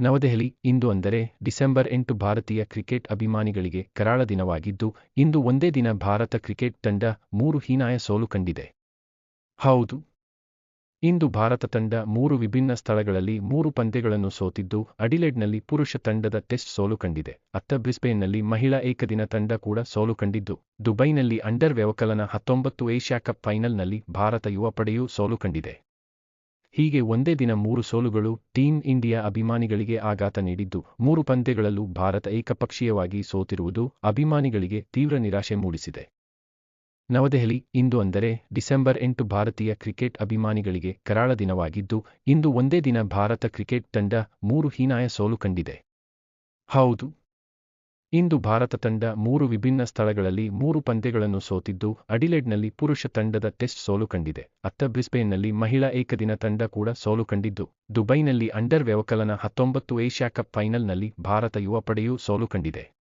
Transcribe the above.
ನವದೆಹಲಿ ಇಂದು ಅಂದರೆ ಡಿಸೆಂಬರ್ ಎಂಟು ಭಾರತೀಯ ಕ್ರಿಕೆಟ್ ಅಭಿಮಾನಿಗಳಿಗೆ ಕರಾಳ ದಿನವಾಗಿದ್ದು, ಇಂದು ಒಂದೇ ದಿನ ಭಾರತ ಕ್ರಿಕೆಟ್ ತಂಡ ಮೂರು ಹೀನಾಯ ಸೋಲು ಕಂಡಿದೆ. ಹೌದು. ಇಂದು ಭಾರತ ತಂಡ ಮೂರು ವಿಭಿನ್ನ ಸ್ಥಳಗಳಲ್ಲಿ ಮೂರು ಪಂದ್ಯಗಳನ್ನು ಸೋತಿದ್ದು, ಅಡಿಲೆಡ್ನಲ್ಲಿ ಪುರುಷ ತಂಡದ ಟೆಸ್ಟ್ ಸೋಲು ಕಂಡಿದೆ. ಅತ್ತ ಬ್ರಿಸ್ಬೇನ್ನಲ್ಲಿ ಮಹಿಳಾ ಏಕದಿನ ತಂಡ ಕೂಡ ಸೋಲು ಕಂಡಿದ್ದು, ದುಬೈನಲ್ಲಿ ಅಂಡರ್ ವ್ಯವಕಲನ ಹತ್ತೊಂಬತ್ತು ಏಷ್ಯಾ ಕಪ್ ಫೈನಲ್ನಲ್ಲಿ ಭಾರತ ಯುವ ಪಡೆಯೂ ಸೋಲು ಕಂಡಿದೆ. ಹೀಗೆ ಒಂದೇ ದಿನ ಮೂರು ಸೋಲುಗಳು ಟೀಂ ಇಂಡಿಯಾ ಅಭಿಮಾನಿಗಳಿಗೆ ಆಘಾತ ನೀಡಿದ್ದು. ಮೂರು ಪಂದ್ಯಗಳಲ್ಲೂ ಭಾರತ ಏಕಪಕ್ಷೀಯವಾಗಿ ಸೋತಿರುವುದು ಅಭಿಮಾನಿಗಳಿಗೆ ತೀವ್ರ ನಿರಾಶೆ ಮೂಡಿಸಿದೆ. ನವದೆಹಲಿ, ಇಂದು ಅಂದರೆ ಡಿಸೆಂಬರ್ ಎಂಟು ಭಾರತೀಯ ಕ್ರಿಕೆಟ್ ಅಭಿಮಾನಿಗಳಿಗೆ ಕರಾಳ ದಿನವಾಗಿದ್ದು, ಇಂದು ಒಂದೇ ದಿನ ಭಾರತ ಕ್ರಿಕೆಟ್ ತಂಡ ಮೂರು ಹೀನಾಯ ಸೋಲು ಕಂಡಿದೆ. ಹೌದು ಇಂದು ಭಾರತ ತಂಡ ಮೂರು ವಿಭಿನ್ನ ಸ್ಥಳಗಳಲ್ಲಿ ಮೂರು ಪಂದ್ಯಗಳನ್ನು ಸೋತಿದ್ದು, ಅಡಿಲೆಡ್ನಲ್ಲಿ ಪುರುಷ ತಂಡದ ಟೆಸ್ಟ್ ಸೋಲು ಕಂಡಿದೆ. ಅತ್ತ ಬ್ರಿಸ್ಬೇನ್ನಲ್ಲಿ ಮಹಿಳಾ ಏಕದಿನ ತಂಡ ಕೂಡ ಸೋಲು ಕಂಡಿದ್ದು. ದುಬೈನಲ್ಲಿ ಅಂಡರ್ ವ್ಯವಕಲನ ಹತ್ತೊಂಬತ್ತು ಏಷ್ಯಾ ಕಪ್ ಫೈನಲ್ನಲ್ಲಿ ಭಾರತ ಯುವ ಪಡೆಯೂ ಸೋಲು ಕಂಡಿದೆ.